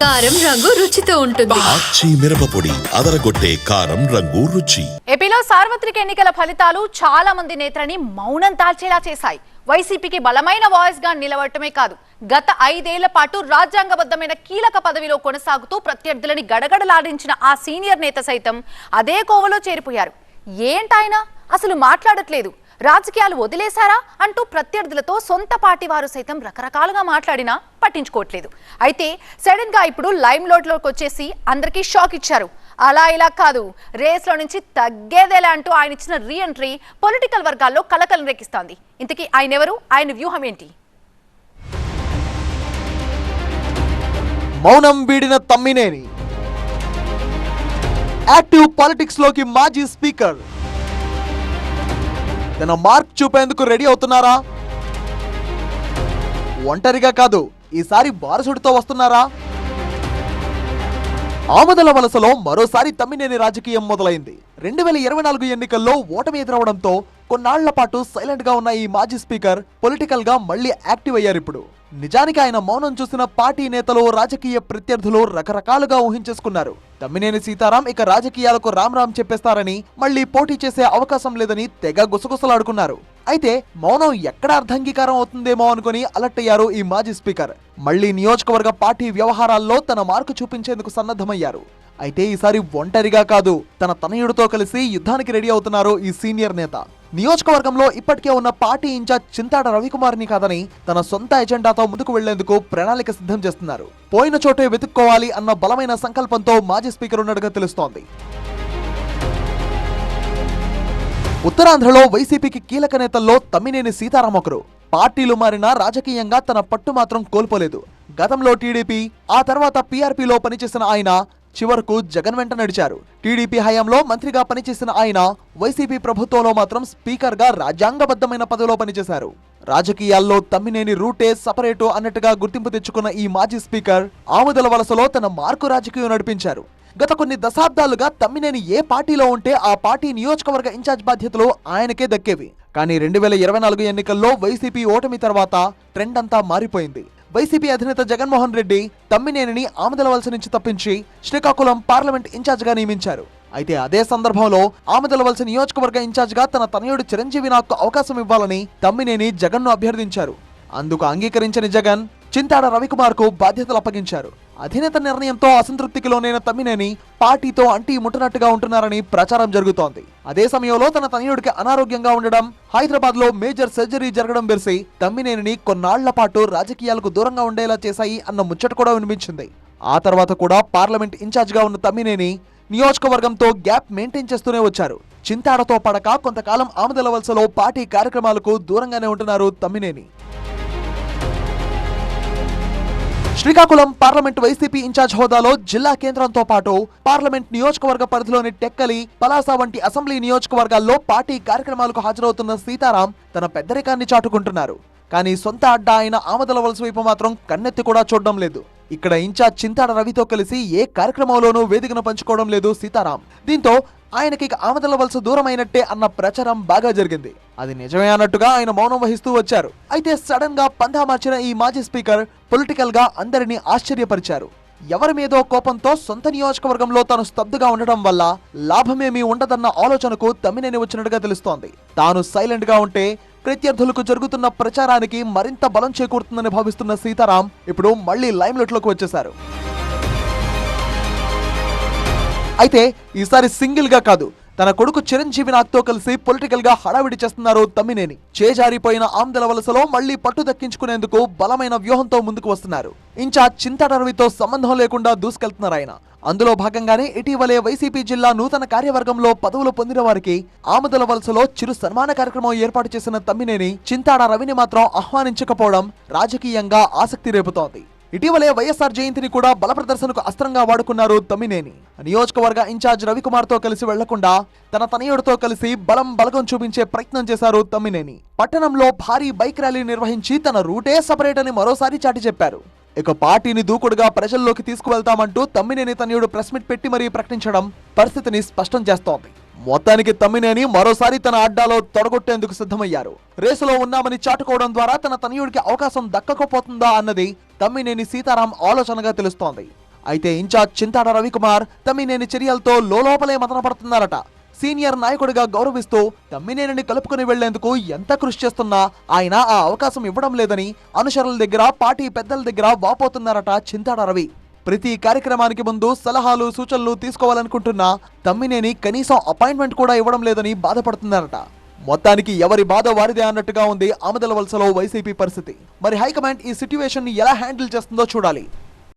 కారం రంగు రుచితో ఉంటుంది. ఆచి మిరపపొడి అదరగొట్టే కారం రంగు రుచి. ఏపీలో సార్వత్రిక ఎన్నికల ఫలితాలు చాలా మంది నేతలని మౌనం దాల్చేలా చేశాయి. వైసీపీకి బలమైన వాయిస్గా నిలవటమే కాదు గత ఐదేళ్ళ పాటు రాజ్యాంగబద్ధమైన కీలక పదవిలో కొనసాగుతూ ప్రత్యర్థులని గడగడలాడించిన ఆ సీనియర్ నేత సైతం అదే కోవలో చేరిపోయారు. ఏంటాయన? అసలు మాట్లాడట్లేదు. రాజకీయాలు వదిలేశారా అంటూ ప్రత్యర్థులతో సొంత పార్టీ వారు సైతం రకరకాలుగా మాట్లాడినా పట్టించుకోవట్లేదు. అయితే సడన్గా ఇప్పుడు లైమ్లోకి వచ్చేసి అందరికీ షాక్ ఇచ్చారు. అలా ఇలా కాదు. రేస్లో నుంచి తగ్గేదేలా అంటూ ఆయన ఇచ్చిన రీ ఎంట్రీ పొలిటికల్ వర్గాల్లో కలకలం రేకిస్తోంది. ఇంతకీ ఆయన ఎవరు? ఆయన వ్యూహం ఏంటి? మౌనం వీడిన తమ్మినేని. యాక్టివ్ పాలిటిక్స్లోకి మాజీ స్పీకర్. తన మార్క్ చూపేందుకు రెడీ అవుతున్నారా? ఒంటరిగా కాదు ఈసారి బారసుడితో వస్తున్నారా? ఆమదల వలసలో మరోసారి తమ్మినేని రాజకీయం మొదలైంది. రెండు వేల ఇరవై నాలుగు ఎన్నికల్లో ఓటమి ఎదురవడంతో కొన్నాళ్ళ పాటు సైలెంట్గా ఉన్న ఈ మాజీ స్పీకర్ పొలిటికల్గా మళ్ళీ యాక్టివ్ అయ్యారు ఇప్పుడు. నిజానికి ఆయన మౌనం చూసిన పార్టీ నేతలు రాజకీయ ప్రత్యర్థులు రకరకాలుగా ఊహించేసుకున్నారు. తమ్మినేని సీతారాం ఇక రాజకీయాలకు రామ్ చెప్పేస్తారని మళ్ళీ పోటీ చేసే అవకాశం లేదని తెగ గుసగుసలాడుకున్నారు. అయితే మౌనం ఎక్కడ అర్ధంగీకారం అవుతుందేమో అనుకుని అలర్ట్ అయ్యారు ఈ మాజీ స్పీకర్. మళ్ళీ నియోజకవర్గ పార్టీ వ్యవహారాల్లో తన మార్కు చూపించేందుకు సన్నద్ధమయ్యారు. అయితే ఈసారి ఒంటరిగా కాదు తన తనయుడితో కలిసి యుద్ధానికి రెడీ అవుతున్నారు ఈ సీనియర్ నేత. నియోజకవర్గంలో ఇప్పటికే ఉన్న పార్టీ ఇన్ఛార్జ్ చింతాడ రవికుమార్ని కాదని తన సొంత ఎజెండాతో ముందుకు వెళ్ళేందుకు ప్రణాళిక సిద్ధం చేస్తున్నారు. పోయిన చోటే వెతుక్కోవాలి అన్న బలమైన సంకల్పంతో మాజీ స్పీకర్ ఉన్నట్టుగా తెలుస్తోంది. ఉత్తరాంధ్రలో వైసీపీకి కీలక నేతల్లో తమ్మినేని సీతారాం ఒకరు. పార్టీలు మారినా రాజకీయంగా తన పట్టు మాత్రం కోల్పోలేదు. గతంలో టీడీపీ ఆ తర్వాత పీఆర్పీలో పనిచేసిన ఆయన చివరకు జగన్ వెంట నడిచారు. టీడీపీ హయాంలో మంత్రిగా పనిచేసిన ఆయన వైసీపీ ప్రభుత్వంలో మాత్రం స్పీకర్గా రాజ్యాంగబద్ధమైన పదవిలో పనిచేశారు. రాజకీయాల్లో తమ్మినేని రూటే సపరేటు అన్నట్టుగా గుర్తింపు తెచ్చుకున్న ఈ మాజీ స్పీకర్ ఆముదల వలసలో తన మార్కు రాజకీయం నడిపించారు. గత కొన్ని దశాబ్దాలుగా తమ్మినేని ఏ పార్టీలో ఉంటే ఆ పార్టీ నియోజకవర్గ ఇన్ఛార్జ్ బాధ్యతలు ఆయనకే దక్కేవి. కానీ రెండు వేల ఇరవై నాలుగు ఎన్నికల్లో వైసీపీ ఓటమి తర్వాత ట్రెండ్ అంతా మారిపోయింది. వైసీపీ అధినేత జగన్మోహన్ రెడ్డి తమ్మినేనిని ఆమదల వలస నుంచి తప్పించి శ్రీకాకుళం పార్లమెంట్ ఇన్ఛార్జిగా నియమించారు. అయితే అదే సందర్భంలో ఆమదల వలస నియోజకవర్గ ఇన్ఛార్జిగా తన తనయుడు చిరంజీవి నాకు అవకాశం ఇవ్వాలని తమ్మినేని జగన్ను అభ్యర్థించారు. అందుకు అంగీకరించని జగన్ చింతాడ రవికుమార్కు బాధ్యతలు అప్పగించారు. అధినేత నిర్ణయంతో అసంతృప్తికి లోనైన తమ్మినేని పార్టీతో అంటీ ముట్టనట్టుగా ఉంటున్నారని ప్రచారం జరుగుతోంది. అదే సమయంలో తన తనయుడికి అనారోగ్యంగా ఉండడం హైదరాబాద్లో మేజర్ సర్జరీ జరగడం బెరిసి తమ్మినేనిని కొన్నాళ్ళ పాటు రాజకీయాలకు దూరంగా ఉండేలా చేశాయి అన్న ముచ్చట కూడా వినిపించింది. ఆ తర్వాత కూడా పార్లమెంట్ ఇన్ఛార్జ్గా ఉన్న తమ్మినేని నియోజకవర్గంతో గ్యాప్ మెయింటైన్ చేస్తూనే వచ్చారు. చింతాడతో పడక కొంతకాలం ఆమదల వలసలో పార్టీ కార్యక్రమాలకు దూరంగానే ఉంటున్నారు Tammineni. Srikakulam parliament YCP in charge హోదాలో జిల్లా కేంద్రంతో పాటు పార్లమెంట్ నియోజకవర్గ పరిధిలోని టెక్కలి పలాస వంటి అసెంబ్లీ నియోజకవర్గాల్లో పార్టీ కార్యక్రమాలకు హాజరవుతున్న సీతారాం తన పెద్దరికాన్ని చాటుకుంటున్నారు. కానీ సొంత అడ్డా అయిన ఆమదల వలస వైపు మాత్రం కన్నెత్తి కూడా చూడడం లేదు. ఇక్కడ ఇన్ఛార్జ్ చింతాడ రవితో కలిసి ఏ కార్యక్రమంలోనూ వేదికను పంచుకోవడం లేదు సీతారాం. దీంతో ఆయనకి ఇక ఆమదల వలస దూరమైనట్టే అన్న ప్రచారం బాగా జరిగింది. అది నిజమే అన్నట్టుగా ఆయన మౌనం వహిస్తూ వచ్చారు. అయితే సడన్గా పందా మార్చిన ఈ మాజీ స్పీకర్ పొలిటికల్గా అందరినీ ఆశ్చర్యపరిచారు. ఎవరి మీదో కోపంతో సొంత నియోజకవర్గంలో తాను స్తబ్దుగా ఉండటం వల్ల లాభమేమీ ఉండదన్న ఆలోచనకు తమ్మినేని వచ్చినట్టుగా తెలుస్తోంది. తాను సైలెంట్గా ఉంటే ప్రత్యర్థులకు జరుగుతున్న ప్రచారానికి మరింత బలం చేకూరుతుందని భావిస్తున్న సీతారాం ఇప్పుడు మళ్ళీ లైమ్లైట్లోకి వచ్చేశారు. అయితే ఈసారి సింగిల్గా కాదు తన కొడుకు చిరంజీవి నాగ్తో కలిసి పొలిటికల్గా హడావిడి చేస్తున్నారు తమ్మినేని. చేజారిపోయిన ఆమ్దల వలసలో మళ్ళీ పట్టు దక్కించుకునేందుకు బలమైన వ్యూహంతో ముందుకు వస్తున్నారు. ఇన్ఛార్జ్ చింతాడ రవితో సంబంధం లేకుండా దూసుకెళ్తున్నారు ఆయన. అందులో భాగంగానే ఇటీవలే వైసీపీ జిల్లా నూతన కార్యవర్గంలో పదవులు పొందిన వారికి ఆమదల వలసలో చిరు సన్మాన కార్యక్రమం ఏర్పాటు చేసిన తమ్మినేని చింతాడ రవిని మాత్రం ఆహ్వానించకపోవడం రాజకీయంగా ఆసక్తి రేపుతోంది. ఇటీవలే వైఎస్ఆర్ జయంతిని కూడా బల ప్రదర్శనకు అస్త్రంగా వాడుకున్నారు తమ్మినేని. నియోజకవర్గ ఇన్ఛార్జ్ రవికుమార్తో కలిసి వెళ్ళకుండా తన తనయుడితో కలిసి బలం బలగం చూపించే ప్రయత్నం చేశారు తమ్మినేని. పట్టణంలో భారీ బైక్ ర్యాలీ నిర్వహించి తన రూటే సపరేట్ అని మరోసారి చాటి చెప్పారు. ఇక పార్టీని దూకుడుగా ప్రజల్లోకి తీసుకువెళ్తామంటూ తమ్మినేని తనయుడు ప్రెస్ మీట్ పెట్టి మరీ ప్రకటించడం పరిస్థితిని స్పష్టం చేస్తోంది. మొత్తానికి తమ్మినేని మరోసారి తన అడ్డాలో తొడగొట్టేందుకు సిద్ధమయ్యారు. రేసులో ఉన్నామని చాటుకోవడం ద్వారా తన తనయుడికి అవకాశం దక్కకపోతుందా అన్నది తమ్మినేని సీతారాం ఆలోచనగా తెలుస్తోంది. అయితే ఇన్ఛార్జ్ చింతాడ రవికుమార్ తమ్మినేని చర్యలతో లోపలే మదనపడుతున్నారట. సీనియర్ నాయకుడిగా గౌరవిస్తూ తమ్మినేనిని కలుపుకుని వెళ్ళేందుకు ఎంత కృషి చేస్తున్నా ఆయన ఆ అవకాశం ఇవ్వడం లేదని అనుచరుల దగ్గర పార్టీ పెద్దల దగ్గర వాపోతున్నారట చింతాడ రవి. ప్రతి కార్యక్రమానికి ముందు సలహాలు సూచనలు తీసుకోవాలనుకుంటున్నా తమ్మినేని కనీసం అపాయింట్మెంట్ కూడా ఇవ్వడం లేదని బాధపడుతున్నారట. మొత్తానికి ఎవరి బాధ వారిదే అన్నట్టుగా ఉంది ఆమదల వలసలో వైసీపీ పరిస్థితి. మరి హైకమాండ్ ఈ సిట్యువేషన్ని ఎలా హ్యాండిల్ చేస్తుందో చూడాలి.